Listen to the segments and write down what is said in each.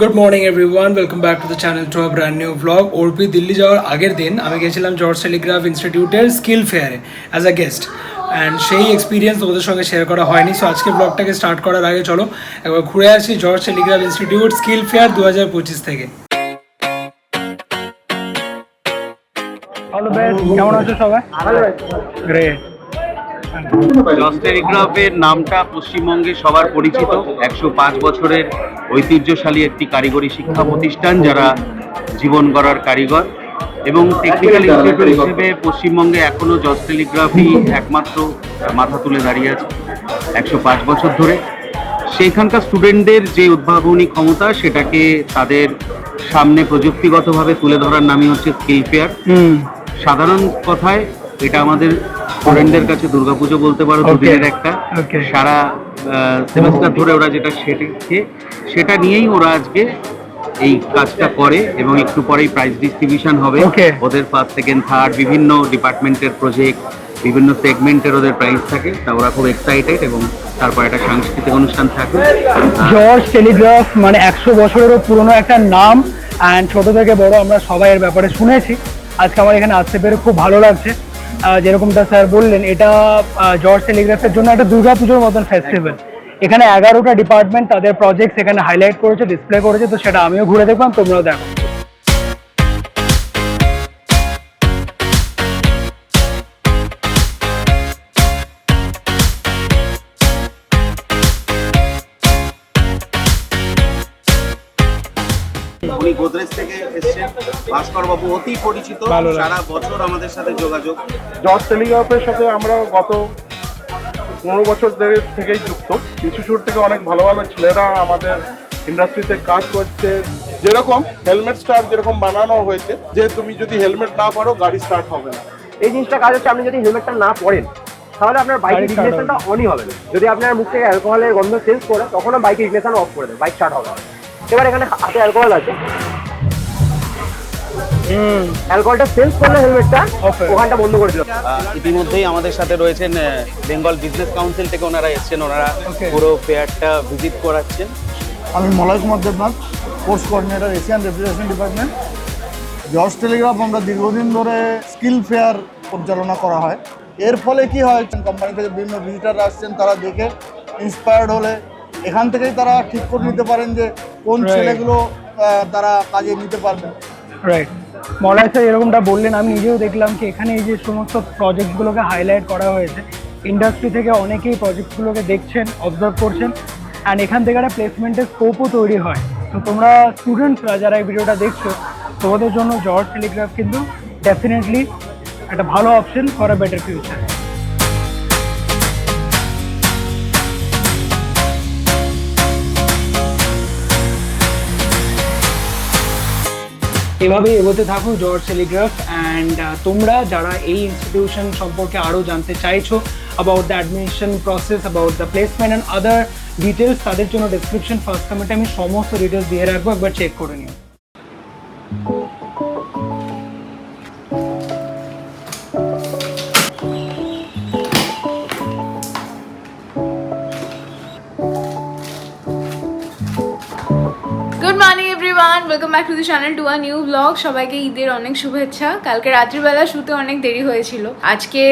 Good morning everyone welcome back to the channel to a brand new blog ওরপি Delhi যাওয়ার আগের দিন আমি গেছিলাম জর্জ টেলিগ্রাফ ইনস্টিটিউটের স্কিল ফেয়ারে অ্যাজ আ গেস্ট অ্যান্ড সেই এক্সপিরিয়েন্স তোমাদের সঙ্গে শেয়ার করা হয়নি সো আজকে ব্লগটাকে স্টার্ট করার আগে চলো একবার ঘুরে আসি George Telegraph Institute skill fair দু হাজার পঁচিশ থেকে। কেমন আছো সবাই? গ্রেট জস টেলিগ্রাফের নামটা পশ্চিমবঙ্গে সবার পরিচিত। একশো পাঁচ বছরের ঐতিহ্যশালী একটি কারিগরি শিক্ষা প্রতিষ্ঠান যারা জীবন গড়ার কারিগর এবং টেকনিক্যাল ইনস্টিটিউট হিসেবে পশ্চিমবঙ্গে এখনও জস টেলিগ্রাফি একমাত্র মাথা তুলে দাঁড়িয়ে আছে একশো পাঁচ বছর ধরে। সেইখানকার স্টুডেন্টদের যে উদ্ভাবনী ক্ষমতা সেটাকে তাদের সামনে প্রযুক্তিগতভাবে তুলে ধরার নামই হচ্ছে স্কিল ফেয়ার সাধারণ কথায় এটা আমাদের স্টুডেন্টদের কাছে দুর্গাপুজো বলতে পারো দুদিনের একটা। সারা সেমেস্টার ধরে ওরা যেটা শেখে সেটা নিয়েই ওরা আজকে এই কাজটা করে এবং একটু পরেই প্রাইজ ডিস্ট্রিবিউশন হবে. ওদের ফার্স্ট সেকেন্ড থার্ড বিভিন্ন ডিপার্টমেন্টের প্রজেক্ট বিভিন্ন সেগমেন্টের ওদের প্রাইজ থাকে তা ওরা খুব এক্সাইটেড এবং তারপর একটা সাংস্কৃতিক অনুষ্ঠান থাকে। জর্জ টেলিগ্রাফ মানে একশো বছরেরও পুরনো একটা নাম অ্যান্ড ছোট থেকে বড় আমরা সবাই এর ব্যাপারে শুনেছি। আজকে আমার এখানে আসতে পেরে খুব ভালো লাগছে। যেরকমটা স্যার বললেন, এটা জর্জ টেলিগ্রাফের জন্য একটা দুর্গাপুজোর মতন ফেস্টিভ্যাল এখানে এগারোটা ডিপার্টমেন্ট তাদের প্রজেক্ট এখানে হাইলাইট করেছে ডিসপ্লে করেছে, তো সেটা আমিও ঘুরে দেখলাম, তোমরাও দেখো। উনি গোদরেজ থেকে এসেছেন। ভাস্কর বাবু অতি পরিচিত। সারা বছর আমাদের সাথে যোগাযোগ। জর্জ টেলিগ্রাফের সাথে আমরা গত পনেরো বছর ধরে থেকেই যুক্ত। কিছু শুরু থেকে অনেক ভালো ভালো ছেলেরা আমাদের ইন্ডাস্ট্রিতে কাজ করছে। যেরকম হেলমেট স্টার্ট যেরকম বানানো হয়েছে যে তুমি যদি হেলমেট না পারো গাড়ি স্টার্ট হবে না। এই জিনিসটা কাজ হচ্ছে আপনি যদি হেলমেটটা না পরেন তাহলে আপনার বাইকের গাড়ি ইগনিশনটা অনই হবে না। যদি আপনার মুখ থেকে অ্যালকোহলের গন্ধ চেঞ্জ করে তখনও বাইকের ইগনিশন অফ করে দেবে বাইক স্টার্ট হবে না। এবার এখানে হাতে অ্যালকোহল আছে। অ্যালকোহলটা সেন্স করলে হেলমেটটা ওখানটা বন্ধ করে দিল। ইতিমধ্যেই আমাদের সাথে রয়েছেন বেঙ্গল বিজনেস কাউন্সিল থেকে ওনারা এসেছেন ওনারা পুরো ফেয়ারটা ভিজিট করাচ্ছেন। আমি Malay Kumar Debnath course coordinator Asian refrigeration department George Telegraph আমরা দীর্ঘদিন ধরে স্কিল ফেয়ার পরিচালনা করা হয়। এর ফলে কি হয় কোম্পানি থেকে বিভিন্ন ভিজিটার আসছেন তারা দেখে ইন্সপায়ার্ড হলে এখান থেকেই তারা ঠিক করে নিতে পারেন যে কোন. ছেলেগুলো তারা কাজে নিতে পারবে। রাইট মলয় স্যার এরকমটা বললেন আমি নিজেও দেখলাম কি এখানে এই যে সমস্ত প্রজেক্টগুলোকে হাইলাইট করা হয়েছে ইন্ডাস্ট্রি থেকে অনেকেই প্রজেক্টগুলোকে দেখছেন অবজার্ভ করছেন অ্যান্ড এখান থেকে একটা প্লেসমেন্টের স্কোপও তৈরি হয়। তো তোমরা স্টুডেন্টসরা যারা এই ভিডিওটা দেখছ তোমাদের জন্য জর্জ টেলিগ্রাফ কিন্তু ডেফিনেটলি একটা ভালো option for a better future এভাবেই এগোতে থাকো জর্জ টেলিগ্রাফ অ্যান্ড তোমরা যারা এই ইনস্টিটিউশন সম্পর্কে আরও জানতে চাইছো about the admission process about the placement and other details তাদের জন্য ডিসক্রিপশন ফার্স্ট কমেন্টে আমি সমস্ত ডিটেলস দিয়ে রাখব, একবার চেক করে নিও। Back to the channel to a new blog. সবাইকে ঈদের অনেক শুভেচ্ছা। কালকে রাত্রিবেলা শুতে অনেক দেরি হয়েছিল। আজকে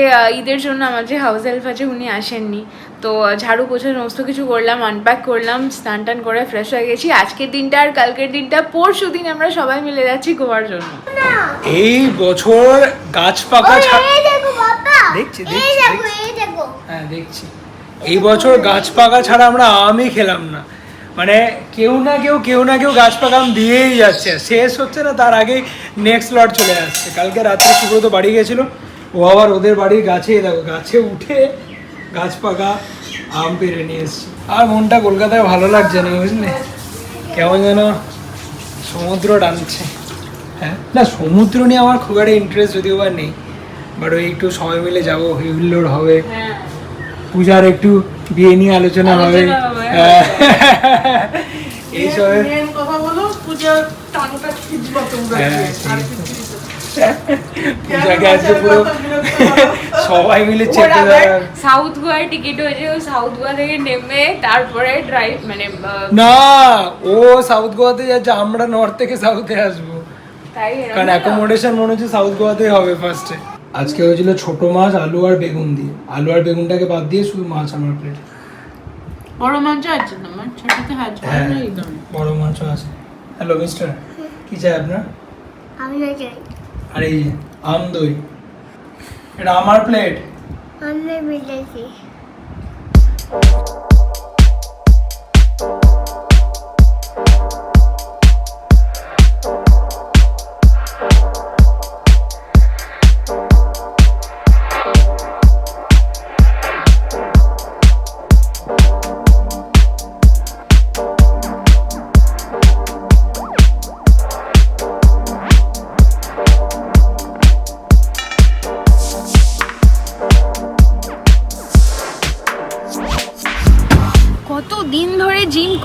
ঈদের জন্য আমার যে হাউস হেল্প আছে উনি আসেননি। তো ঝাড়ু পোছা সমস্ত কিছু করলাম আনপ্যাক করলাম স্নান টান করে ফ্রেশ হয়ে গেছি। আজকের দিনটা আর কালকের দিনটা পরশু দিন আমরা সবাই মিলে যাচ্ছি গোয়ার জন্য। এই বছর গাছ পাকা দেখছি দেখছি দেখছি। হ্যাঁ দেখছি। এই বছর গাছ পাকা ছাড়া আমরা আমই খেলাম না। মানে কেউ না কেউ কেউ না কেউ গাছ পাকা আম দিয়েই যাচ্ছে। শেষ হচ্ছে না তার আগেই নেক্সট লট চলে আসছে। কালকে রাত্রে সুব্রত বাড়ি গেছিল। ও আবার ওদের বাড়ির গাছেই দেখো গাছে উঠে গাছ পাকা আম পেরে নিয়ে এসছে। আর মনটা কলকাতায় ভালো লাগছে না বুঝলে? কেমন যেন সমুদ্র টানছে। হ্যাঁ? না সমুদ্র নিয়ে আমার খুব একটা ইন্টারেস্ট যদিও বা নেই। বাট ওই একটু সবাই মিলে যাব হিল্লোড হবে। পূজার একটু বিয়ে নিয়ে আলোচনা হবে। হ্যাঁ। পূজাকে আজকে পুরো সবাই মিলে চেপে সাউথ গোয়ার টিকিট হয়েছে ও সাউথ গোয়া থেকে নেমে তারপরে ড্রাইভ মানে না ও সাউথ গোয়াতে যাচ্ছে আমরা নর্থ থেকে সাউথে আসব। তাই কারণ? অ্যাকোমোডেশন মনে হচ্ছে সাউথ গোয়াতেই হবে ফার্স্টে আজকে হয়েছিল ছোট মাছ আলু আর বেগুন দিয়ে। আলু আর বেগুনটাকে বাদ দিয়ে শুধু মাছ আমার প্লেট বড় মাছ আছে না? মাছ ছোটতে হাজ হ্যাঁ বড় মাছও আছে। হ্যালো মিস্টার কি চাই আপনার? আমি না চাই। আর এই আম দই। এটা আমার প্লেট আমি বিলেছি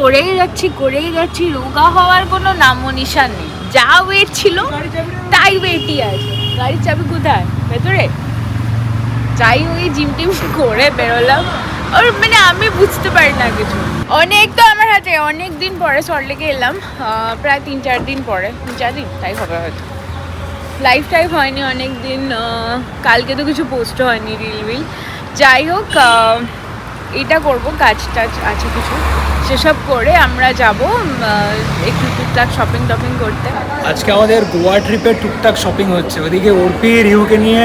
করেই যাচ্ছি করেই যাচ্ছি। রোগা হওয়ার কোনো নামও নিশান নেই। যা ওয়েট ছিল, তাই ওয়েটই আছে। গাড়ির চাবি কোথায়? ভেতরে? যাই ওই জিম টিম করে বেরোলাম। আর মানে আমি বুঝতে পারি না কিছু। অনেক তো আমার হাতে, অনেক দিন পরে সল্টলেকে এলাম। প্রায় তিন চার দিন পরে। তিন চার দিন? তাই হবে হয়তো। লাইফ টাইপ হয়নি অনেক দিন কালকে তো কিছু পোস্ট হয়নি রিল উইল যাই হোক এটা করব কাজ টাজ আছে কিছু। সেসব করে আমরা যাব একটু টুকটাক শপিং টপিং করতে। আজকে আমাদের গোয়া ট্রিপের টুকটাক শপিং হচ্ছে। ওদিকে অর্পি রিউকে নিয়ে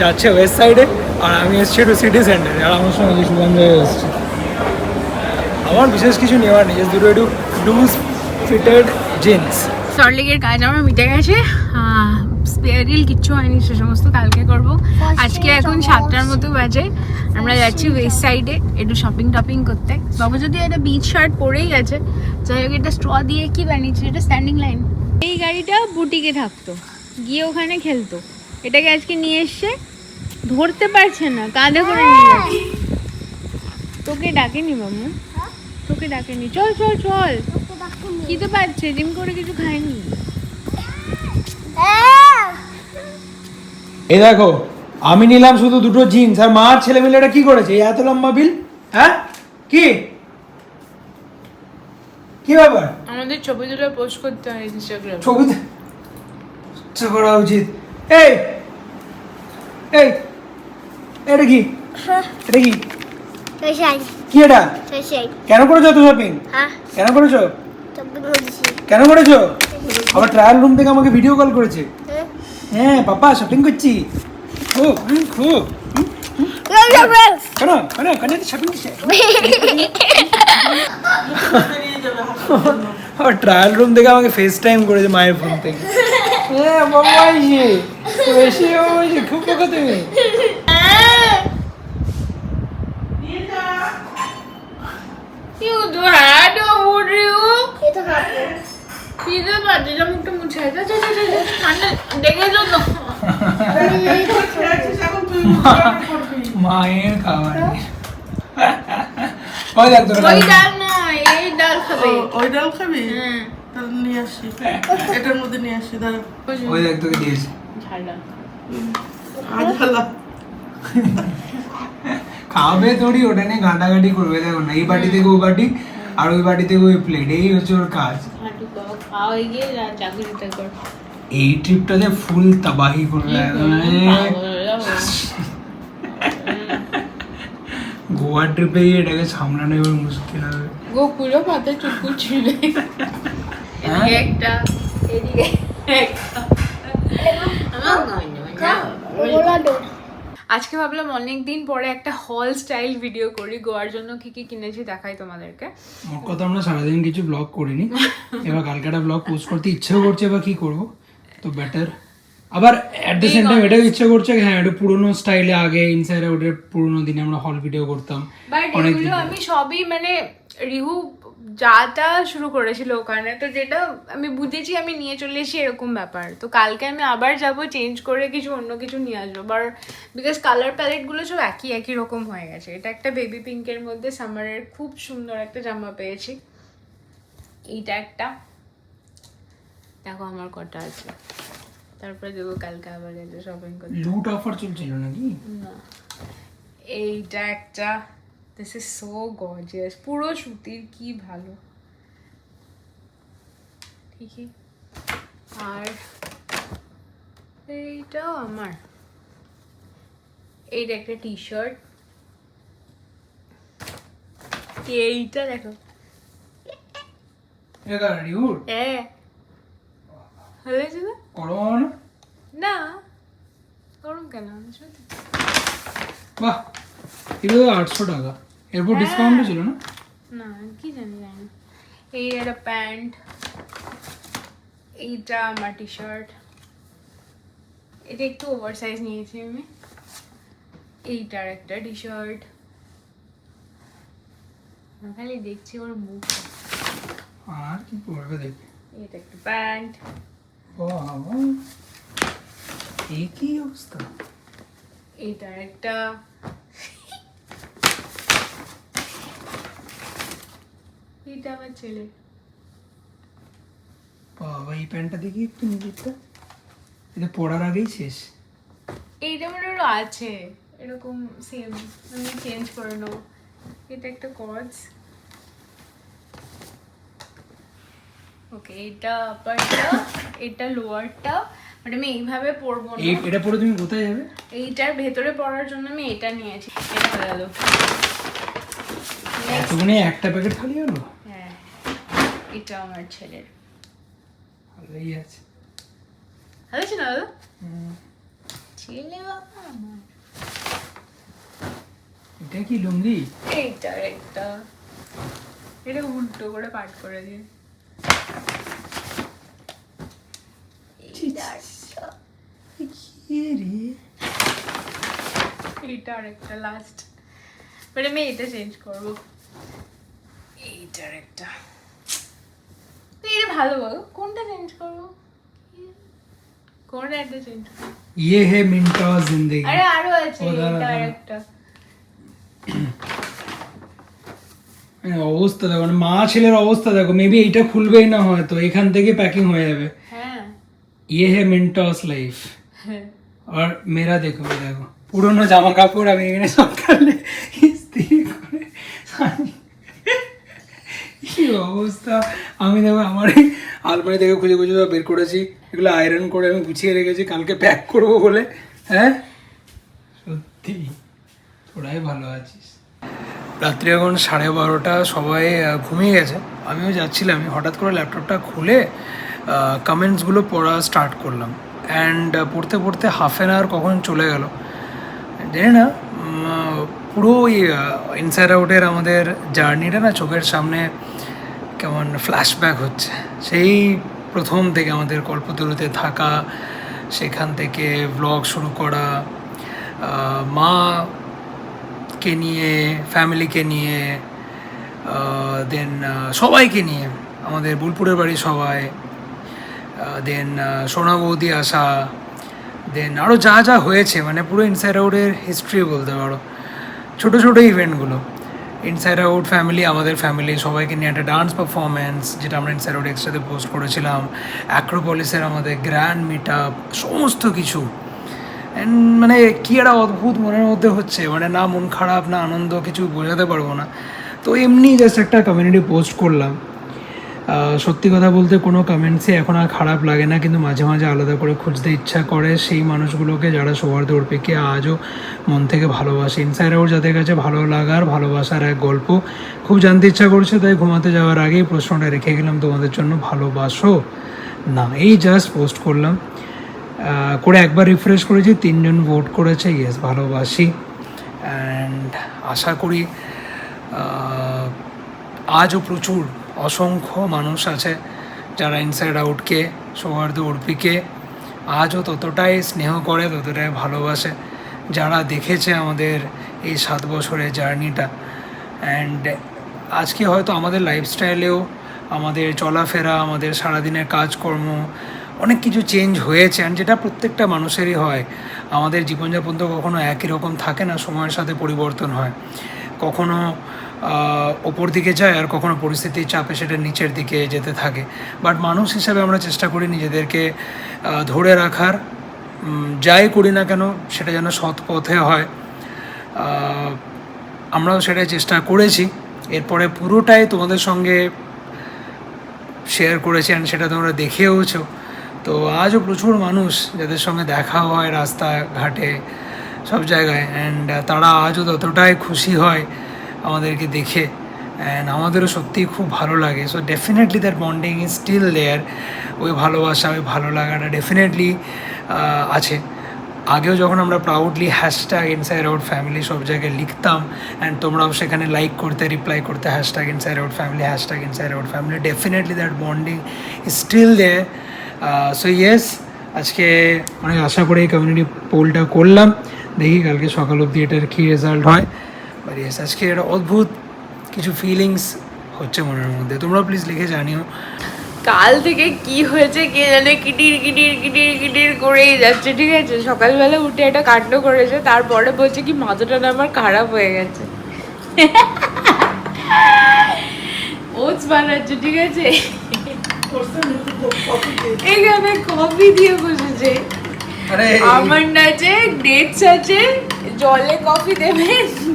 যাচ্ছে ওয়েস্ট সাইডে আর আমি এসছি একটু সিটি সেন্টারে আর আমার সঙ্গে শুভঞ্জ এসছি। আমার বিশেষ কিছু নেওয়ার নেই দুটো একটু লুজ ফিটেড জিন্স সল্টলেকের কাজ আমার মিটে গেছে। স্পেয়ার রিল কিচ্ছু হয়নি সে সমস্ত কালকে করব। আজকে এখন সাতটার মতো বাজে। আমরা যাচ্ছি ওয়েস্ট সাইডে একটু শপিং টপিং করতে। বাবু যদি একটা বিচ শার্ট পরেই গেছে যাই হোক এটা স্ট্র দিয়ে কি বানিয়েছে? এটা স্ট্যান্ডিং লাইন এই গাড়িটা বুটিকে থাকতো গিয়ে ওখানে খেলতো। এটাকে আজকে নিয়ে এসছে ধরতে পারছে না কাঁধে করে নিয়ে যাচ্ছে। তোকে ডাকেনি মামু তোকে ডাকেনি। চল চল চল। খিদে পাচ্ছে জিম করে কিছু খাইনি এই দেখো আমি নিলাম শুধু দুটো জিন্স আর মা আর ছেলে মিলে এটা কি করেছে? এত লম্বা বিল হ্যাঁ? কি? কি ব্যাপার? আমাদের ছবি তুলে পোস্ট করতে হয় ইনস্টাগ্রামে ইচ্ছা করা উচিত। এই! এই! এটা কি? এটা কি? কি এটা? কেন করেছ তো শপিং হ্যাঁ। কেন করেছ? কেন করেছ? আবার ট্রায়াল রুম থেকে আমাকে ভিডিও কল করেছে। হ্যাঁ পাপা শপিং করছি খুব হুম, খুব কেন কেন কেন শপিং করছে আবার ট্রায়াল রুম থেকে আমাকে ফেস টাইম করেছে মায়ের ফোন থেকে হ্যাঁ বাবা ইয়ে বেশি খুব তুমি খাব খিদে পাচ্ছে যা মুখটা মুছে যা যা যা, যা, যা, ঠান্ডা দেখেছ তো। মায়ের খাবার ওই দেখ তোর ওই ডাল নয় এই ডাল খাবে। ওই ডাল খাবি? হ্যাঁ। তাহলে নিয়ে আসি। এটার মধ্যে নিয়ে আসি দাঁড়া। ওই দেখ তোকে দিয়েছে। ঝালটা আজ হালা খাবে তোরই ওটা নিয়ে ঘাটাঘাটি করবে দেখো না এই বাটি থেকে ওই বাটি? আর ওই থেকে ওই প্লেট এই হচ্ছে ওর কাজ। খাওয়া হয়ে গিয়ে যা চাকরিটা কর। এই ট্রিপটাতে ফুল তাবাহি করবে। গোয়া ট্রিপে গিয়ে এটাকে সামলানো এবার মুশকিল হবে। গোকুলো পাতা চুটকু ছিলে হ্যাঁ? এদিকে একটা এদিকে একটা। আজকে ভাবলাম অনেক দিন পরে একটা হল স্টাইল ভিডিও করি গোয়ার জন্য কি কি কিনেছি দেখাই তোমাদেরকে। মোট কথা আমরা সারাদিন কিছু ব্লগ করিনি। এবার কালকে একটা ব্লগ পোস্ট করতে ইচ্ছেও করছে এবার কি করব তো বেটার আবার অ্যাট দ্য সেম টাইম এটাও ইচ্ছে করছে হ্যাঁ একটু পুরোনো স্টাইলে আগে ইনসাইড আউটের পুরোনো দিনে আমরা হল ভিডিও করতাম। বাট অনেক এগুলো আমি সবই মানে রিহু যাটা শুরু করেছিল ওখানে। তো যেটা আমি বুঝেছি আমি নিয়ে চলে এসেছি এরকম ব্যাপার। তো কালকে আমি আবার যাব চেঞ্জ করে কিছু অন্য কিছু নিয়ে আসব। বাট বিকজ কালার প্যালেটগুলো সব একই একই রকম হয়ে গেছে। এটা একটা বেবি পিঙ্কের মধ্যে সামারের খুব সুন্দর একটা জামা পেয়েছি। এইটা একটা। দেখো আমার কটা আছে। তারপরে দেবো কালকে আবার গেছে শপিং করতে। লুট অফার চলছিল নাকি? না। এইটা একটা। দিস ইজ সো গর্জিয়াস পুরো সুতির কি ভালো। ঠিকই আর এইটাও আমার। এইটা একটা টি শার্ট এইটা দেখো। হ্যাঁ। না? গরম? কেন? বাহ এটা আটশো টাকা। এরপর ডিসকাউন্টও ছিল না? না কি জানি জানি এই একটা প্যান্ট এইটা আমার টি শার্ট এটা একটু ওভার সাইজ নিয়েছি আমি। এইটার একটা টি শার্ট খালি দেখছি ওর মুখ। আর কি পড়বে দেখবে এটা একটা প্যান্ট। বাবা এই কি অবস্থা। এইটার একটা আমার ছেলে। বাবা এই প্যান্টটা দেখি একটু নিজেরটা। এটা পড়ার আগেই শেষ। এইটা হয় আছে এরকম সেম আমি চেঞ্জ করে নেব। এটা একটা কর্ডস ওকে এটা আপারটা এটা লোয়ারটা মানে আমি এইভাবে পরবো না। এটা পরে তুমি কোথায় যাবে? এইটার ভেতরে পরার জন্য আমি এটা নিয়েছি। এটা হয়ে গেল। এতক্ষণে একটা প্যাকেট খালি হলো? হ্যাঁ এটা আমার ছেলের। ভালোই আছে। ভালো ছিল দাদা? হুম, ছেলে বাবা আমার। এটা কি লুঙ্গি? এইটার একটা এটা উল্টো করে পাট করে দিয়ে এইটা আর একটা। লাস্ট মানে আমি এটা চেঞ্জ করব। এইটার একটা তো এটা ভালো বলো কোনটা চেঞ্জ করবো কোনটা একটা চেঞ্জ করবো ये है मिंटा जिंदगी আরে আরো আছে ও দাঁড়া, এটা আর দাঁড়া। একটা মানে অবস্থা দেখো মানে মা ছেলের অবস্থা দেখো মেবি এইটা খুলবেই না হয়তো এখান থেকে প্যাকিং হয়ে যাবে হ্যাঁ ये है मिंटॉस लाइफ হ্যাঁ और मेरा देखो ये देखो পুরোনো জামা কাপড় আমি এখানে সকালে ইস্ত্রি অবস্থা। আমি দেখো আমার এই আলমারি থেকে খুঁজে খুঁজে সব বের করেছি। এগুলো আয়রন করে আমি গুছিয়ে রেখেছি, কালকে প্যাক করব বলে। হ্যাঁ? সত্যি, তোরাই ভালো আছিস। রাত্রি এখন সাড়ে বারোটা, সবাই ঘুমিয়ে গেছে। আমিও যাচ্ছিলাম হঠাৎ করে ল্যাপটপটা খুলে কমেন্টসগুলো পড়া স্টার্ট করলাম। অ্যান্ড পড়তে পড়তে হাফ অ্যান আওয়ার কখন চলে গেল? জানি না পুরো ওই ইনসাইড আউটের আমাদের জার্নিটা না, চোখের সামনে কেমন ফ্ল্যাশব্যাক হচ্ছে? সেই প্রথম থেকে আমাদের কল্পতরুতে থাকা, সেখান থেকে ব্লগ শুরু করা মা কে নিয়ে ফ্যামিলিকে নিয়ে দেন সবাইকে নিয়ে, আমাদের বোলপুরের বাড়ি সবাই দেন সোনা বৌদি আসা দেন আরও যা যা হয়েছে মানে পুরো ইনসাইড আউটের হিস্ট্রি বলতে পারো। ছোটো ছোটো ইভেন্টগুলো ইনসাইড আউট ফ্যামিলি আমাদের ফ্যামিলি সবাইকে নিয়ে একটা ডান্স পারফরমেন্স যেটা আমরা ইনসাইড আউট এক্সট্রাতে পোস্ট করেছিলাম। অ্যাক্রোপলিসের আমাদের গ্র্যান্ড মিট আপ সমস্ত কিছু। অ্যান্ড মানে কী একটা অদ্ভুত মনের মধ্যে হচ্ছে। মানে না মন খারাপ, না আনন্দ, কিছু বোঝাতে পারব না। তো এমনি জাস্ট একটা কমিউনিটি পোস্ট করলাম। সত্যি কথা বলতে কোনো কমেন্টসে এখন আর খারাপ লাগে না, কিন্তু মাঝে মাঝে আলাদা করে খুঁজতে ইচ্ছা করে সেই মানুষগুলোকে যারা সৌহার্দ্য অর্পিকে আজও মন থেকে ভালোবাসে। ইনসাইড আউট যাদের কাছে ভালো লাগার, ভালোবাসার এক গল্প, খুব জানতে ইচ্ছা করছে, তাই ঘুমাতে যাওয়ার আগেই প্রশ্নটা রেখে গেলাম, তোমাদের জন্য ভালোবাসো? না, এই জাস্ট পোস্ট করলাম। করে একবার রিফ্রেশ করেছি, তিনজন ভোট করেছে ইয়েস ভালোবাসি। অ্যান্ড আশা করি আজও প্রচুর অসংখ্য মানুষ আছে যারা ইনসাইড আউটকে সৌহার্দ্য উর্পিকে আজও ততটাই স্নেহ করে, ততটাই ভালোবাসে, যারা দেখেছে আমাদের এই সাত বছরের জার্নিটা। অ্যান্ড আজকে হয়তো আমাদের লাইফস্টাইলেও আমাদের চলাফেরা, আমাদের সারাদিনের কাজকর্ম, অনেক কিছু চেঞ্জ হয়েছে। অ্যান্ড যেটা প্রত্যেকটা মানুষেরই হয়, আমাদের জীবনযাপন তো কখনো একই রকম থাকে না, সময়ের সাথে পরিবর্তন হয়। কখনো ওপর দিকে যায় আর কখনো পরিস্থিতির চাপে সেটা নিচের দিকে যেতে থাকে। বাট মানুষ হিসাবে আমরা চেষ্টা করি নিজেদেরকে ধরে রাখার। যাই করি না কেন সেটা যেন সৎ পথে হয়। আমরাও সেটাই চেষ্টা করেছি। এরপরে পুরোটাই তোমাদের সঙ্গে শেয়ার করেছি অ্যান্ড সেটা তোমরা দেখেওছো। তো আজও প্রচুর মানুষ যাদের সঙ্গে দেখা হয় রাস্তাঘাটে সব জায়গায় অ্যান্ড তারা আজও ততটাই খুশি হয়। আমাদেরকে দেখে অ্যান্ড আমাদেরও সত্যিই খুব ভালো লাগে। So definitely that bonding is still there ওই ভালোবাসা, ওই ভালো লাগাটা ডেফিনেটলি আছে। আগেও যখন আমরা proudly hashtag inside out family সব জায়গায় লিখতাম অ্যান্ড তোমরাও সেখানে লাইক করতে রিপ্লাই করতে hashtag inside out family hashtag inside out family definitely that bonding is still there so yes আজকে অনেক আশা করে এই কমিউনিটি পোলটা করলাম। দেখি কালকে সকাল অবধি এটার কী রেজাল্ট হয়। বাট ইয়েস আজকে একটা অদ্ভুত কিছু ফিলিংস হচ্ছে মনের মধ্যে। তোমরাও প্লিজ লিখে জানিও। কাল থেকে কি হয়েছে কে জানে কিটির কিটির কিটির কিটির করেই যাচ্ছে ঠিক আছে? সকালবেলা উঠে একটা কাণ্ড করেছে তারপরে বলছে কি মাথাটা না আমার খারাপ হয়ে গেছে। ওটস বানাচ্ছে ঠিক আছে? এখানে কফি দিয়ে বসেছে। আমার আছে ডেটস আছে জলে কফি দেবে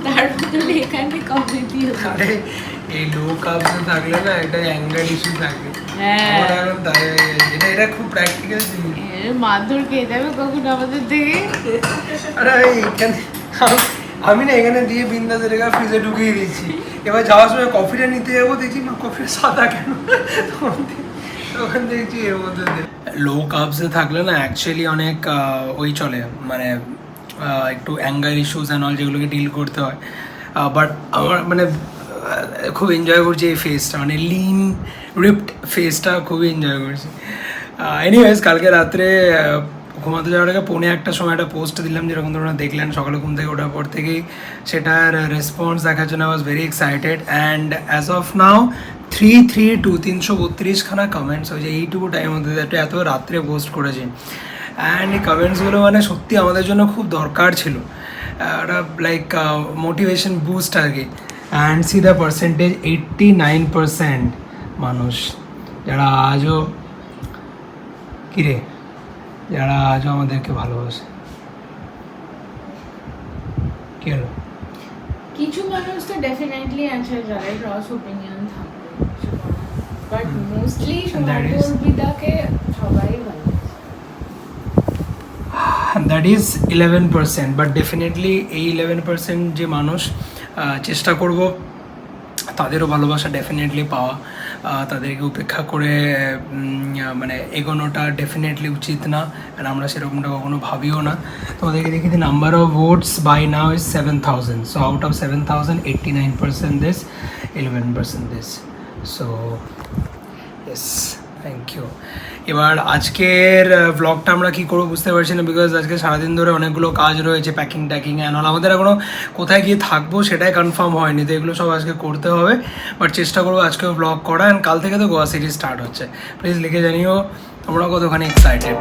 তার বদলে এখানে কফি দিয়ে আরে এই লো কাপসে থাকলে না একটা অ্যাঙ্গার ইস্যু থাকে। হ্যাঁ। এটা এটা খুব প্র্যাকটিক্যাল জিনিস। এ, মারধর খেয়ে যাবে কখন আমাদের থেকে? আরে আমি এখানে আমি- না এখানে দিয়ে বিন্দাসের এখানে ফ্রিজে ঢুকিয়ে দিয়েছি। এবার যাওয়ার সময় কফিটা নিতে যাব দেখছি মা কফিটা সাদা কেন? তখন দেখছি এর মধ্যে লো কাপসে থাকলে না অ্যাকচুয়ালি অনেক ওই চলে মানে একটু অ্যাঙ্গার ইস্যুস অ্যান্ড অল যেগুলোকে ডিল করতে হয়। বাট আমার মানে খুব এনজয় করছি এই ফেসটা মানে লিন রিপড ফেসটা খুবই এনজয় করছি। এনিওয়েজ কালকে রাত্রে ঘুমাতে যাওয়ার আগে পৌনে একটা সময় একটা পোস্ট দিলাম যেরকম তোমরা দেখলেন, সকালে ঘুম থেকে ওঠার পর থেকেই। সেটার রেসপন্স দেখার জন্য I was very excited and as of now three three two তিনশো বত্রিশখানা কমেন্টস হয়েছে এইটুকু টাইমের মধ্যে একটা এত রাত্রে পোস্ট করেছি। অ্যান্ড এই কমেন্টসগুলো মানে সত্যি আমাদের জন্য খুব দরকার ছিল। একটা লাইক মোটিভেশন বুস্ট আর কি। And see the percentage eighty nine percent মানুষ। যারা আজও কিরে? যারা আজও আমাদেরকে ভালোবাসে। কি হলো? কিছু মানুষ তো ডেফিনেটলি আছে যারা ক্রস ওপিনিয়ন থাকবে বাট মোস্টলি সবাই ভালো that is eleven percent but definitely এই ইলেভেন পার্সেন্ট যে মানুষ চেষ্টা করব, তাদেরও ভালোবাসা ডেফিনেটলি পাওয়া। তাদেরকে উপেক্ষা করে মানে এগোনোটা ডেফিনেটলি উচিত না, আর আমরা সেরকমটা কখনো ভাবিও না। তোমাদেরকে দেখি number of votes by now is seven thousand so out of seven thousand eighty nine percent this eleven percent this so yes thank you এবার আজকের ব্লগটা আমরা কী করব বুঝতে পারছি না বিকজ আজকে সারাদিন ধরে অনেকগুলো কাজ রয়েছে প্যাকিং ট্যাকিং অ্যান্ড অল আমাদের এখনও কোথায় গিয়ে থাকব সেটাই কনফার্ম হয়নি, তো এগুলো সব আজকে করতে হবে। বাট চেষ্টা করব আজকেও ব্লগ করা অ্যান্ড কাল থেকে তো গোয়া সিরিজ স্টার্ট হচ্ছে। প্লিজ লিখে জানিও তোমরা কতখানি এক্সাইটেড